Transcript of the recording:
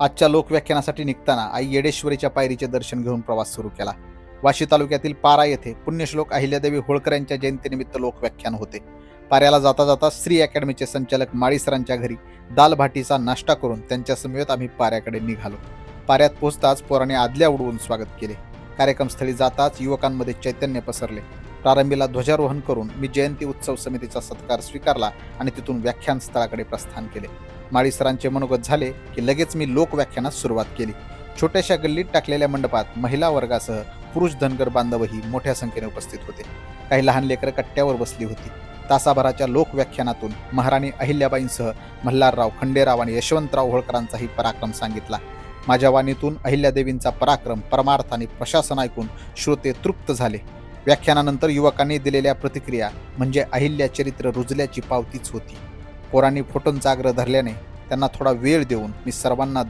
आजच्या लोकव्याख्यानासाठी निघताना आई येडेश्वरीच्या पायरीचे दर्शन घेऊन प्रवास सुरू केला. वाशी तालुक्यातील पारा येथे पुण्यश्लोक अहिल्यादेवी होळकर यांच्या जयंतीनिमित्त लोकव्याख्यान होते. पाऱ्याला जाता जाता श्री अकॅडमीचे संचालक माळीसरांच्या घरी दालभाटीचा नाश्ता करून त्यांच्या समवेत आम्ही पाऱ्याकडे निघालो. पाऱ्यात पोहोचताच पोराने आदल्या उडवून स्वागत केले. कार्यक्रमस्थळी जाताच युवकांमध्ये चैतन्य पसरले. प्रारंभीला ध्वजारोहण करून मी जयंती उत्सव समितीचा सत्कार स्वीकारला आणि तिथून व्याख्यान स्थळाकडे प्रस्थान केले. माळीसरांचे मनोगत झाले की लगेच मी लोकव्याख्यानास सुरुवात केली. छोट्याशा गल्लीत टाकलेल्या मंडपात महिला वर्गासह पुरुष धनगर बांधवही मोठ्या संख्येने उपस्थित होते. काही लहान लेकरं कट्ट्यावर बसली होती. तासाभराच्या लोकव्याख्यानातून महाराणी अहिल्याबाईंसह मल्हारराव खंडेराव आणि यशवंतराव होळकरांचाही पराक्रम सांगितला. माझ्या वाणीतून अहिल्यादेवींचा पराक्रम परमार्थ आणि प्रशासन ऐकून श्रोते तृप्त झाले. व्याख्यानानंतर युवकांनी दिलेल्या प्रतिक्रिया म्हणजे अहिल्या चरित्र रुजल्याची पावतीच होती. पोरांनी फोटोंचा आग्रह धरल्याने त्यांना थोडा वेळ देऊन मी सर्वांना